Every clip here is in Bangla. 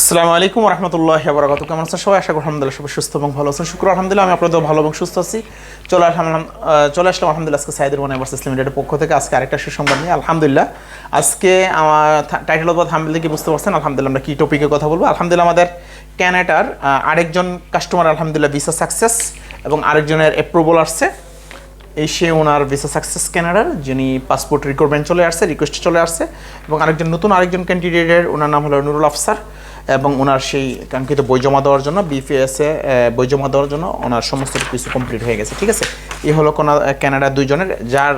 আসসালামু আলাইকুম রহমতুল্লাহ বরাকাত কেমন আছেন সবাই? আশা করি আলহামদুলিল্লাহ সবাই সুস্থ এবং ভালো আছেন। শুক্র আলহামদুলিল্লাহ, আমি আপনাদের ভালো এবং সুস্থ আছি। চলে আসলাম চলে আসলাম আলহামদুলিল্লাহ আজকে সাইদুর মানে ভার্সেস লিমিটেডের পক্ষ থেকে। আজকে আরেকটা সুসংবাদ নিয়ে, আলহামদুলিল্লাহ। আজকে আমার টাইটেল অথবা থাম্বেল থেকে বুঝতে পারছেন, আলহামদুলিল্লাহ আমরা কী টপিকে কথা বলব। আলহামদুলিল্লাহ আমাদের ক্যানাডার আরেকজন কাস্টমার আলহামদুলিল্লাহ ভিসা সাকসেস এবং আরেকজনের অ্যাপ্রুভাল আসছে। এই সে ওনার ভিসা সাকসেস ক্যানাডার যিনি পাসপোর্ট রিকোয়ারমেন্ট চলে আসছে রিকোয়েস্ট চলে আসছে এবং আরেকজন নতুন আরেকজন ক্যান্ডিডেটের ওনার নাম হলো নুরুল আফসার। এবং ওনার সেই কাঙ্ক্ষিত বই জমা দেওয়ার জন্য বিপিএসে বই জমা দেওয়ার জন্য ওনার সমস্ত কিছু কমপ্লিট হয়ে গেছে, ঠিক আছে? এই হলো কোন ক্যানাডা দুইজনের, যার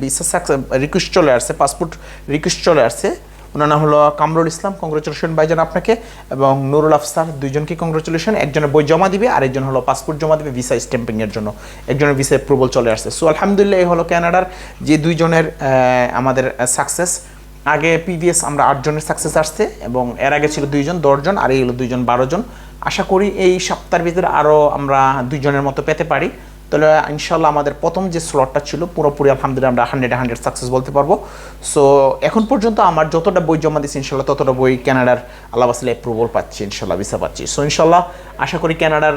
ভিসা সাকসেস রিকোয়েস্ট চলে আসছে পাসপোর্ট রিকোয়েস্ট চলে আসছে। ওনার নাম হলো কামরুল ইসলাম কংগ্রেচুলেশন ভাইজান আপনাকে, এবং নুরুল আফসার দুইজনকে কংগ্রেচুলেশন একজনের বই জমা দিবে, আরেকজন হলো পাসপোর্ট জমা দিবে ভিসা স্ট্যাম্পিংয়ের জন্য, একজনের ভিসা অ্যাপ্রুভাল চলে আসছে। সো আলহামদুলিল্লাহ এই হলো কানাডার যে দুইজনের আমাদের সাকসেস আগে পিভিএস আমরা আটজনের সাকসেস আসছে এবং এর আগে ছিল দুইজন দশজন আর এই হলো দুইজন বারোজন আশা করি এই সপ্তাহের ভিতরে আরও আমরা দুইজনের মতো পেতে পারি। তাহলে ইনশাল্লাহ আমাদের প্রথম যে স্লটটা ছিল, পুরোপুরি আলহামদুলিল্লাহ আমরা হান্ড্রেড হান্ড্রেড সাকসেস বলতে পারব। সো এখন পর্যন্ত আমার যতটা বই জমা দিচ্ছি ইনশাল্লাহ ততটা বই ক্যানাডার আল্লাহ আসলে অ্যাপ্রুভাল পাচ্ছি ইনশাল্লাহ ভিসা পাচ্ছি। সো ইনশাল্লাহ আশা করি ক্যানাডার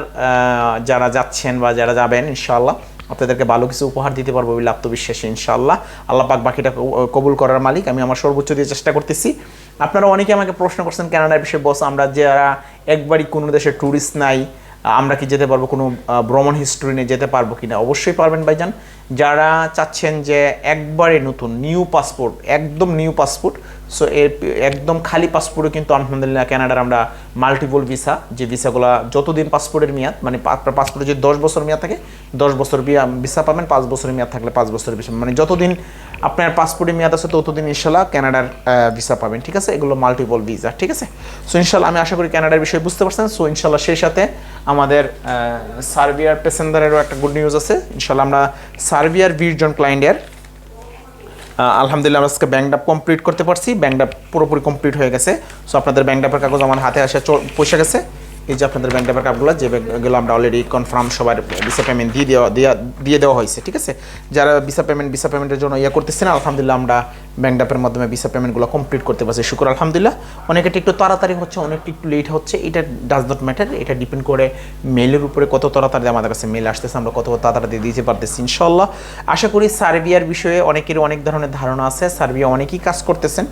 যারা যাচ্ছেন বা যারা যাবেন ইনশাল্লাহ আপনাদেরকে ভালো কিছু উপহার দিতে পারব বলে আত্মবিশ্বাসী ইনশাল্লাহ আল্লাহ পাক বাকিটা কবুল করার মালিক। আমি আমার সর্বোচ্চ দিয়ে চেষ্টা করতেছি। আপনারা অনেকে আমাকে প্রশ্ন করছেন, কানাডার বিষয়ে বস, আমরা যারা একবারই কোনো দেশে ট্যুরিস্ট নাই আমরা কি যেতে পারব? কোনো ভ্রমণ হিস্ট্রি নিয়ে যেতে পারব কি না অবশ্যই পারবেন ভাইজান। যারা চাচ্ছেন যে একবারে নতুন নিউ পাসপোর্ট একদম নিউ পাসপোর্ট সো এর একদম খালি পাসপোর্টও কিন্তু আলহামদুলিল্লাহ কানাডার আমরা মাল্টিপল ভিসা যে ভিসাগুলো যতদিন পাসপোর্টের মেয়াদ মানে আপনার পাসপোর্টে যদি দশ বছর মেয়াদ থাকে, দশ বছর ভিসা পাবেন, পাঁচ বছরের মেয়াদ থাকলে পাঁচ বছরের ভিসা মানে যতদিন আপনার পাসপোর্টের মেয়াদ আছে ততদিন ইনশাল্লাহ কানাডার ভিসা পাবেন, ঠিক আছে? এগুলো মাল্টিপল ভিসা ঠিক আছে? সো ইনশাল্লাহ আমি আশা করি কানাডার বিষয়ে বুঝতে পারছেন সো ইনশাল্লাহ সেই সাথে আমাদের সার্বিয়ার প্যাসেঞ্জারেরও একটা গুড নিউজ আছে, ইনশাল্লাহ আমরা সার্বিয়ার বিশ জন ক্লায়েন্টের আলহামদুলিল্লাহ, আমরা আজকে ব্যাংক ডাপ কমপ্লিট করতে পারছি। ব্যাংক পুরোপুরি কমপ্লিট হয়ে গেছে। সো আপনাদের ব্যাংক ডাপের কাগজ আমার হাতে আসে পৌঁছে গেছে। এই যে আপনাদের ব্যাংক ডাপের কাগজগুলো যে ব্যাংকগুলো আমরা অলরেডি কনফার্ম সবার ভিসা পেমেন্ট দিয়ে দেওয়া দিয়ে দেওয়া হয়েছে, ঠিক আছে? যারা ভিসা পেমেন্ট ভিসা পেমেন্টের জন্য ইয়ে করতেছেন আলহামদুলিল্লাহ আমরা ব্যাংক ডাপের মাধ্যমে ভিসা পেমেন্টগুলো কমপ্লিট করতে পারছি। শুক্র, আলহামদুলিল্লাহ। অনেকটা একটু তাড়াতাড়ি হচ্ছে অনেকটা একটু লেট হচ্ছে, এটা ডাজ নট ম্যাটার এটা ডিপেন্ড করে মেলের উপরে কত তাড়াতাড়ি আমাদের কাছে মেল আসতেছে, আমরা কত তাড়াতাড়ি দিতে পারতেছি ইনশাল্লাহ আশা করি সার্বিয়ার বিষয়ে অনেকের অনেক ধরনের ধারণা আছে, সার্বিয়া অনেকেই কাজ করতেছেন,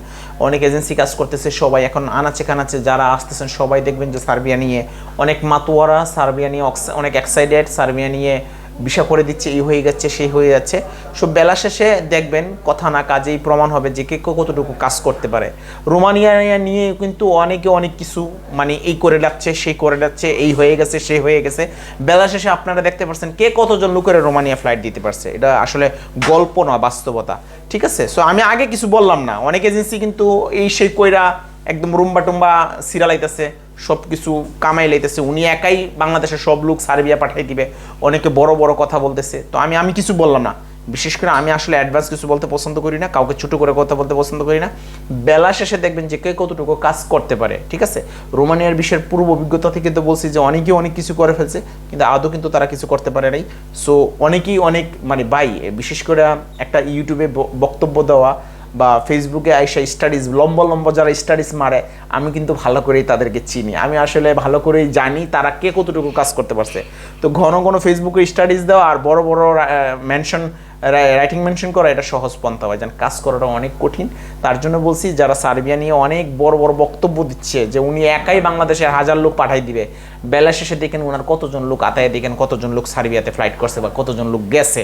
অনেক এজেন্সি কাজ করতেছে, সবাই এখন আনাচে কানাচে যারা আসতেছেন, সবাই দেখবেন যে সার্বিয়া নিয়ে অনেক মাতোয়ারা সার্বিয়া নিয়ে অনেক এক্সাইটেড, সার্বিয়া নিয়ে বিষা করে দিচ্ছে, এই হয়ে যাচ্ছে সেই হয়ে যাচ্ছে। সব বেলা শেষে দেখবেন কথা না কাজেই প্রমাণ হবে যে ক- কতটুকু কাজ করতে পারে। রোমানিয়া নিয়ে কিন্তু অনেকে অনেক কিছু মানে এই করে যাচ্ছে, সেই করে যাচ্ছে, এই হয়ে গেছে সেই হয়ে গেছে। বেলা শেষে আপনারা দেখতে পাচ্ছেন কে কতজন লোকের রোমানিয়া ফ্লাইট দিতে পারছে। এটা আসলে গল্প না, বাস্তবতা। ঠিক আছে? সো আমি আগে কিছু বললাম না। অনেক এজেন্সি কিন্তু এই সেই কইরা একদম রুম্বা টুম্বা সিরালাইতেছে সব কিছু কামাই লাইতেছে। উনি একাই বাংলাদেশের সব লোক সার্বিয়া পাঠাই দিবে। অনেকে বড় বড় কথা বলতেছে। তো আমি আমি কিছু বললাম না। বিশেষ করে আমি আসলে অ্যাডভান্স কিছু বলতে পছন্দ করি না, কাউকে ছোট করে কথা বলতে পছন্দ করি না। বেলা শেষে দেখবেন যে কে কতটুকু কাজ করতে পারে, ঠিক আছে? রোমানিয়ার বিশ্বের পূর্ব অভিজ্ঞতা থেকে তো বলছি যে অনেকেই অনেক কিছু করে ফেলছে, কিন্তু আদৌ কিন্তু তারা কিছু করতে পারে নাই। সো অনেকেই অনেক মানে বাই বিশেষ করে একটা ইউটিউবে বক্তব্য দেওয়া বা ফেসবুকে আইসা স্টাডিজ লম্বা লম্বা যারা স্টাডিজ মারে, আমি কিন্তু ভালো করেই তাদেরকে চিনি। আমি আসলে ভালো করেই জানি তারা কে কতটুকু কাজ করতে পারছে। তো ঘন ঘন ফেসবুকে স্টাডিজ দেওয়া আর বড় বড় মেনশন রাইটিং মেনশন করা, এটা সহজ পন্থা হয় যেন কাজ করাটা অনেক কঠিন। তার জন্য বলছি, যারা সার্বিয়া নিয়ে অনেক বড় বড় বক্তব্য দিচ্ছে যে উনি একাই বাংলাদেশের হাজার লোক পাঠাই দিবে, বেলা শেষে দেখেন ওনার কতজন লোক আতায় দেখেন কতজন লোক সার্বিয়াতে ফ্লাইট করছে বা কতজন লোক গেছে।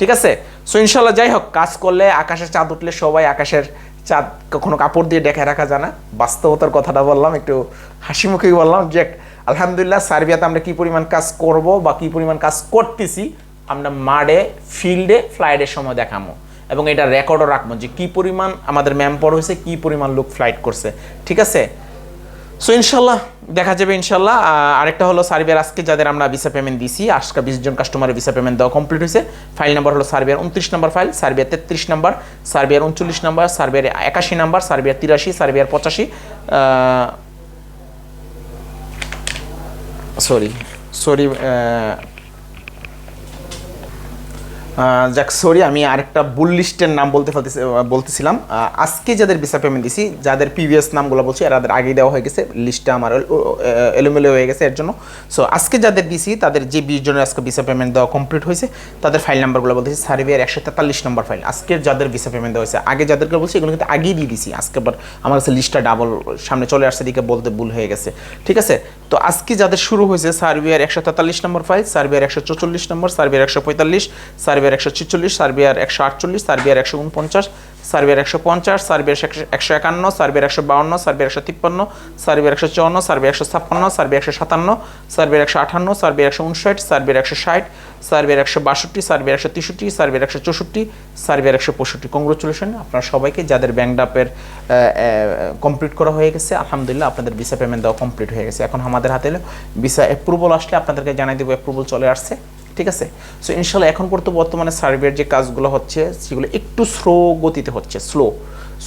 ঠিক আছে? সো ইনশাল্লাহ যাই হোক, কাজ করলে আকাশের চাঁদ উঠলে সবাই আকাশের চাঁদ কখনো কাপড় দিয়ে ডেকে রাখা যায় না। বাস্তবতার কথাটা বললাম, একটু হাসি মুখেই বললাম যে, আলহামদুলিল্লাহ, সার্বিয়াতে আমরা কি পরিমাণ কাজ করব বা কি পরিমাণ কাজ করতেছি, আমরা মাডে ফিল্ডে ফ্লাইটের সময় দেখামো। এবং এটা রেকর্ডও রাখব যে, কি পরিমাণ আমাদের ম্যাম্পর হয়েছে, কি পরিমাণ লোক ফ্লাইট করছে। ঠিক আছে? সো ইনশাল্লাহ, দেখা যাবে ইনশাল্লাহ। আরেকটা হলো সার্বিয়ার আজকে যাদের আমরা ভিসা পেমেন্ট দিছি, আজকে বিশ জন কাস্টমারের ভিসা পেমেন্ট দেওয়া কমপ্লিট হয়েছে। ফাইল নাম্বার হলো সার্বিয়ার উনত্রিশ নাম্বার ফাইল সার্বিয়ার তেত্রিশ নাম্বার সার্বিয়ার উনচল্লিশ নাম্বার সার্বিয়ার একাশি নাম্বার সার্বিয়ার তিরাশি সার্বিয়ার পঁচাশি। সরি সরি যাক সরি আমি আরেকটা বুল লিস্টের নাম বলতে বলতেছিলাম। আজকে যাদের ভিসা পেমেন্ট দিছি, যাদের প্রিভিয়াস নামগুলো বলছি এরাদের আগেই দেওয়া হয়ে গেছে লিস্টটা আমার এলোমেলো হয়ে গেছে এর জন্য। সো আজকে যাদের দিছি, তাদের যে বিশ জনের আজকে ভিসা পেমেন্ট দেওয়া কমপ্লিট হয়েছে, তাদের ফাইল নাম্বারগুলো বলতেছি সার্ভের একশো তেতাল্লিশ নম্বর ফাইল আজকে যাদের ভিসা পেমেন্ট দেওয়া হয়েছে, আগে যাদেরকে বলছি, এগুলো কিন্তু আগেই দিয়ে দিছি। আজকে আবার আমার কাছে লিস্টটা ডাবল সামনে চলে আসছে দিকে বলতে ভুল হয়ে গেছে। ঠিক আছে? তো আজকে যাদের শুরু হয়েছে, সার্বিয়ার একশো তেতাল্লিশ নম্বর ফাইল সার্বিয়ার একশো চৌচল্লিশ নম্বর, সার্বিয়ার একশো পঁয়তাল্লিশ, সার্বিয়ার একশো ছিচল্লিশ, সার্বিয়ার একশো আটচল্লিশ, সার্বিয়ার একশো উনপঞ্চাশ সার্বিয়ার একশো পঞ্চাশ সার্বিয়ার একশো একান্ন সার্বিয়ার একশো বাউন্ন সার্বিয়ার একশো তিপ্পান্ন সার্বিয়ার একশো চুয়ান্ন সার্বিয়ার একশো ছাপ্পান্ন সার্বিয়ার একশো সাতান্ন সার্বিয়ার একশো আটান্ন সার্বিয়ার একশো উনষাট সার্বিয়ার একশো ষাট সার্বিয়ার একশো বাষট্টি সার্বিয়ার একশো তেষট্টি সার্বিয়ার একশো চৌষট্টি সার্বিয়ার একশো পঁয়ষট্টি কংগ্রেচুলেশন আপনার সবাইকে যাদের ব্যাংক ডাপের কমপ্লিট করা হয়ে গেছে আলহামদুলিল্লাহ আপনাদের ভিসা পেমেন্ট দেওয়া কমপ্লিট হয়ে গেছে এখন আমাদের হাতে ভিসা অ্যাপ্রুভাল আসলে আপনাদেরকে জানাই দেবো অ্যাপ্রুভাল চলে আসছে ঠিক আছে? সো ইনশাল্লাহ এখন পর্যন্ত বর্তমানে সার্ভের যে কাজগুলো হচ্ছে, সেগুলো একটু স্লো গতিতে হচ্ছে স্লো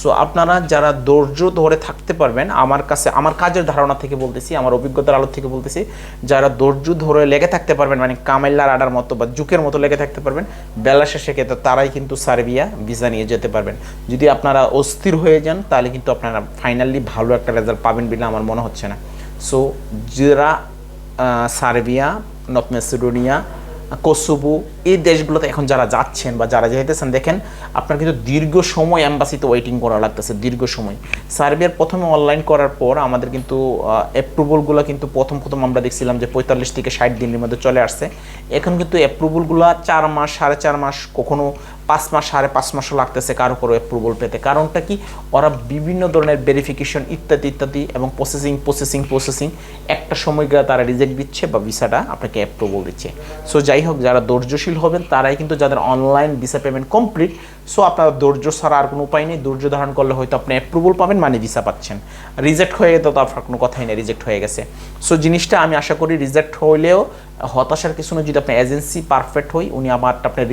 সো আপনারা যারা ধৈর্য ধরে থাকতে পারবেন, আমার কাছে, আমার কাজের ধারণা থেকে বলতেছি, আমার অভিজ্ঞতার আলো থেকে বলতেছি, যারা ধৈর্য ধরে লেগে থাকতে পারবেন মানে কামাইল্লার আডার মতো বা জুকের মতো লেগে থাকতে পারবেন, বেলা শেষে কিন্তু তারাই কিন্তু সার্বিয়া ভিসা নিয়ে যেতে পারবেন। যদি আপনারা অস্থির হয়ে যান, তাহলে কিন্তু আপনারা ফাইনালি ভালো একটা রেজাল্ট পাবেন বলে আমার মনে হচ্ছে না। সো যারা সার্বিয়া, নর্থ মেসিডোনিয়া কোসোভো এই দেশগুলোতে এখন যারা যাচ্ছেন বা যারা যেতেছেন দেখেন আপনার কিন্তু দীর্ঘ সময় অ্যাম্বাসিতে ওয়েটিং করা লাগতেছে, দীর্ঘ সময়। সার্বিয়ার প্রথমে অনলাইন করার পর আমাদের কিন্তু অ্যাপ্রুভালগুলো কিন্তু প্রথম প্রথম আমরা দেখছিলাম যে পঁয়তাল্লিশ থেকে ষাট দিনের মধ্যে চলে আসছে। এখন কিন্তু অ্যাপ্রুভালগুলো চার মাস, সাড়ে চার মাস কখনো পাঁচ মাস, সাড়ে পাঁচ মাসও লাগতেছে কারও কোনো অ্যাপ্রুভাল পেতে। কারণটা কি? ওরা বিভিন্ন ধরনের ভেরিফিকেশন ইত্যাদি ইত্যাদি এবং প্রসেসিং প্রসেসিং প্রসেসিং একটা সময় গিয়ে তারা রিজেক্ট দিচ্ছে বা ভিসাটা আপনাকে অ্যাপ্রুভাল দিচ্ছে। সো যাই হোক, যারা ধৈর্যশীল হবেন, তারাই কিন্তু যাদের online visa payment complete so আপনার ধৈর্য ছাড়া আর কোনো উপায় নেই। ধৈর্য ধারণ করলে হয়তো আপনি অ্যাপ্রুভাল পাবেন মানে ভিসা পাচ্ছেন। রিজেক্ট হয়ে গেলে তো আপনার কোনো কথাই নেই রিজেক্ট হয়ে গেছে। সো জিনিসটা আমি আশা করি রিজেক্ট হলেও হতাশার কিছু না যদি আপনার এজেন্সি পারফেক্ট হই, উনি আমার আপনার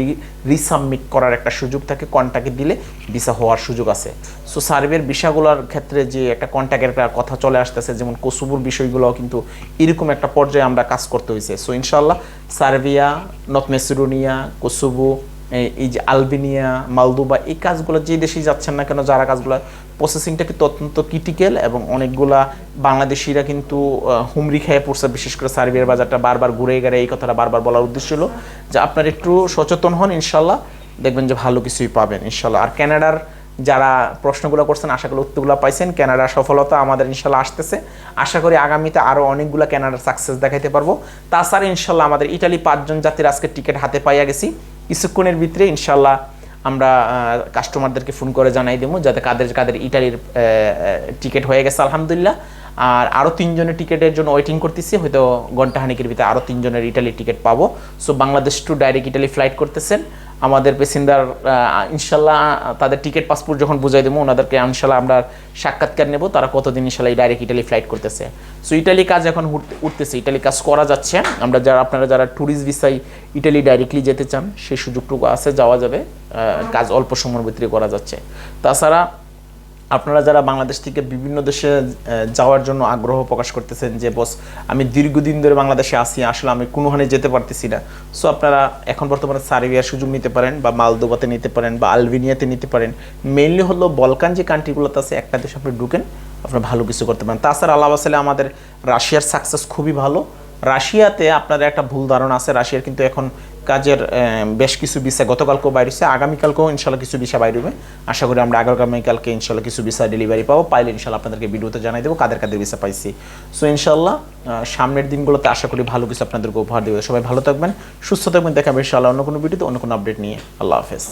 রিসাবমিট করার একটা সুযোগ থাকে কন্ট্যাক্টে দিলে ভিসা হওয়ার সুযোগ আছে। সো সার্ভের বিষয়গুলোর ক্ষেত্রে যে একটা কন্ট্যাক্টের কথা চলে আসতেছে, যেমন কসুবুর বিষয়গুলোও কিন্তু এরকম একটা পর্যায়ে আমরা কাজ করতে হয়েছে সো ইনশাল্লাহ সার্বিয়া, নর্থ মেসিডোনিয়া কোসোভো এই- যে আলবেনিয়া, মালদোবা, এই কাজগুলো যে দেশেই যাচ্ছেন না কেন, যারা কাজগুলো প্রসেসিংটা কিন্তু অত্যন্ত ক্রিটিক্যাল এবং অনেকগুলা বাংলাদেশিরা কিন্তু হুমরি খেয়ে পড়ছে, বিশেষ করে সার্বিয়ার বাজারটা বারবার ঘুরে গেলে এই কথাটা বারবার বলার উদ্দেশ্য হলো যে আপনার একটু সচেতন হন, ইনশাল্লাহ দেখবেন যে ভালো কিছুই পাবেন, ইনশাল্লাহ। আর কানাডার যারা প্রশ্নগুলো করছেন, আশা করি উত্তরগুলো পাইছেন। কানাডার সফলতা আমাদের ইনশাল্লাহ আসতেছে। আশা করি আগামীতে আরও অনেকগুলো ক্যানাডার সাকসেস দেখাইতে পারব। তাছাড়া ইনশাল্লাহ আমাদের ইটালি পাঁচজন জাতির আজকে টিকিট হাতে পাইয়া গেছি। কিছুক্ষণের ভিতরে ইনশাল্লাহ আমরা কাস্টমারদেরকে ফোন করে জানাই দেবো, যাতে কাদের কাদের ইটালির টিকিট হয়ে গেছে, আলহামদুলিল্লাহ। আর আরও তিনজনের টিকিটের জন্য ওয়েটিং করতেছি, হয়তো ঘন্টাখানিকের ভিতরে আরও তিনজনের ইটালির টিকিট পাবো। So Bangladesh to direct Italy flight করতেছেন। আমাদের প্যাসেঞ্জার ইনশাল্লাহ, তাদের টিকিট পাসপোর্ট যখন বুঝাই দেবো, ওনাদেরকে ইনশাল্লাহ আমরা সাক্ষাৎকার নেব। তারা কতদিন ইনশাল্লাহ ডাইরেক্ট ইটালি ফ্লাইট করতেছে। সো ইটালি কাজ এখন উঠতে- উঠতেছে। ইটালি কাজ করা যাচ্ছে। আমরা যারা, আপনারা যারা ট্যুরিস্ট ভিসায় ইটালি ডাইরেক্টলি যেতে চান সেই সুযোগটুকু আছে, যাওয়া যাবে। কাজ অল্প সময়ের ভিতরে করা যাচ্ছে। তাছাড়া আপনারা যারা বাংলাদেশ থেকে বিভিন্ন দেশে যাওয়ার জন্য আগ্রহ প্রকাশ করতেছেন যে, বস, আমি দীর্ঘদিন ধরে বাংলাদেশে আসি আসলে আমি কোনোখানে যেতে পারতেছি না। সো আপনারা এখন বর্তমানে সার্বিয়ার সুযোগ নিতে পারেন বা মালদোবাতে নিতে পারেন বা আলবেনিয়াতে নিতে পারেন। মেইনলি হলো বলকান যে কান্ট্রিগুলোতে আছে, একটা দেশে আপনি ঢুকেন, আপনারা ভালো কিছু করতে পারেন। তাছাড়া আল্লাহ আসলে আমাদের রাশিয়ার সাকসেস খুবই ভালো। রাশিয়াতে আপনাদের একটা ভুল ধারণা আছে, রাশিয়ার কিন্তু এখন কাজের বেশ কিছু বিষয় গতকালকেও বাইরে হচ্ছে আগামীকালকেও ইনশাল্লাহ কিছু বিষয় বাইরে হবে আশা করি আমরা আগামীকালকে ইনশাল্লাহ কিছু বিষয় ডেলিভারি পাবো, পাইলে ইনশাল্লাহ আপনাদেরকে ভিডিওতে জানাই দেবো কাদের কাদের বিষয় পাইছি। সো ইনশাল্লাহ সামনের দিনগুলোতে আশা করি ভালো কিছু আপনাদেরকে উপহার দেবে। সবাই ভালো থাকবেন, সুস্থ থাকবেন দেখাবে ইনশাল্লাহ অন্য কোনো ভিডিওতে, অন্য কোনো আপডেট নিয়ে। আল্লাহ হাফেজ।